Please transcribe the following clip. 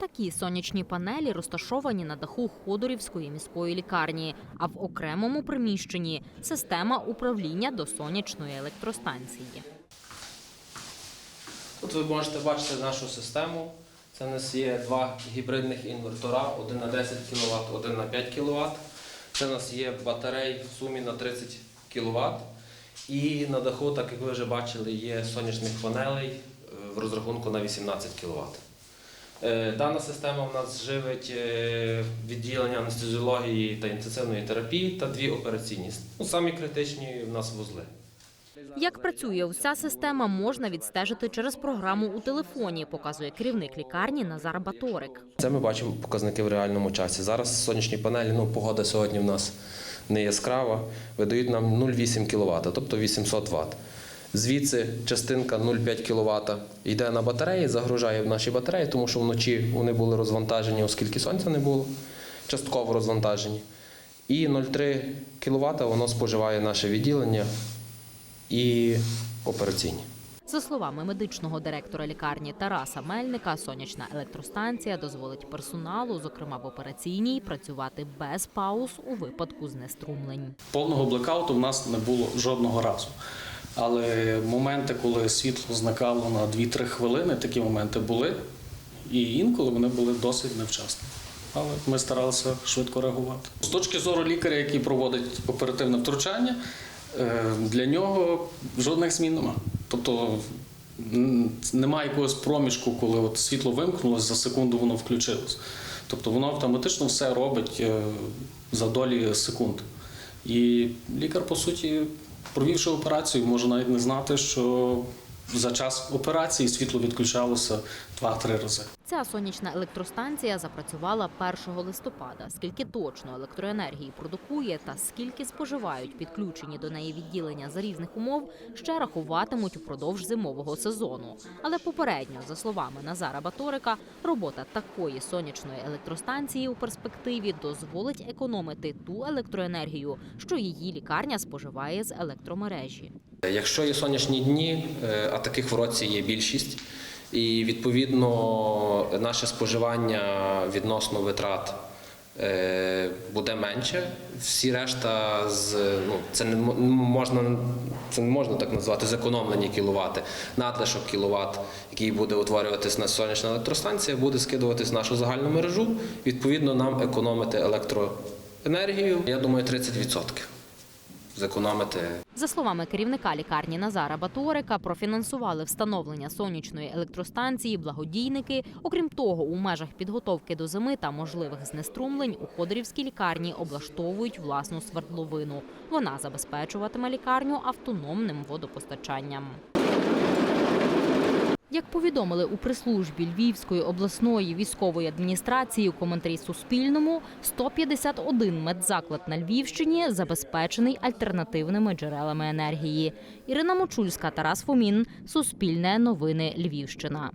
Такі сонячні панелі розташовані на даху Ходорівської міської лікарні, а в окремому приміщенні система управління до сонячної електростанції. Тут ви можете бачити нашу систему. Це у нас є два гібридних інвертора, один на 10 кВт, один на 5 кВт. Це у нас є батарей в сумі на 30 кВт. І на даху, так як ви вже бачили, є сонячних панелей е, в розрахунку на 18 кВт. Е, Дана система у нас живить е, відділення анестезіології та інтенсивної терапії та дві операційні. Ну, самі критичні у нас вузли. Як працює уся система, можна відстежити через програму у телефоні, показує керівник лікарні Назар Баторик. Це ми бачимо показники в реальному часі. Зараз сонячні панелі, ну погода сьогодні в нас не яскрава, видають нам 0,8 кВт, тобто 800 Вт. Звідси частинка 0,5 кВт йде на батареї, загружає в наші батареї, тому що вночі вони були розвантажені, оскільки сонця не було, частково розвантажені. І 0,3 кВт воно споживає наше відділення і операційні. За словами медичного директора лікарні Тараса Мельника, сонячна електростанція дозволить персоналу, зокрема в операційній, працювати без пауз у випадку знеструмлень. Повного блекауту в нас не було жодного разу. Але моменти, коли світло зникало на 2-3 хвилини, такі моменти були. І інколи вони були досить невчасно. Але ми старалися швидко реагувати. З точки зору лікаря, який проводить оперативне втручання, е, для нього жодних змін немає. Тобто немає якогось проміжку, коли от світло вимкнулося, за секунду воно включилось. Тобто воно автоматично все робить е, за долі секунд. І лікар, по суті, провівши операцію, може навіть не знати, що за час операції світло відключалося 2-3 рази. Ця сонячна електростанція запрацювала 1 листопада. Скільки точно електроенергії продукує та скільки споживають підключені до неї відділення за різних умов, ще рахуватимуть упродовж зимового сезону. Але попередньо, за словами Назара Баторика, робота такої сонячної електростанції у перспективі дозволить економити ту електроенергію, що її лікарня споживає з електромережі. Якщо є сонячні дні, е, а таких в році є більшість, і відповідно наше споживання відносно витрат е, буде менше. Всі решта з ну це не можна це не можна так назвати зекономлені кіловати. Надлишок кіловат, який буде утворюватись на сонячна електростанція, буде скидуватись в нашу загальну мережу. Відповідно, нам економити електроенергію. Я думаю, 30% зекономити За словами керівника лікарні Назара Баторика, профінансували встановлення сонячної електростанції благодійники. Окрім того, у межах підготовки до зими та можливих знеструмлень у Ходорівській лікарні облаштовують власну свердловину. Вона забезпечуватиме лікарню автономним водопостачанням. Як повідомили у прислужбі Львівської обласної військової адміністрації у коментарі Суспільному, 151 медзаклад на Львівщині забезпечений альтернативними джерелами енергії. Ірина Мочульська, Тарас Фомін, Суспільне новини Львівщина.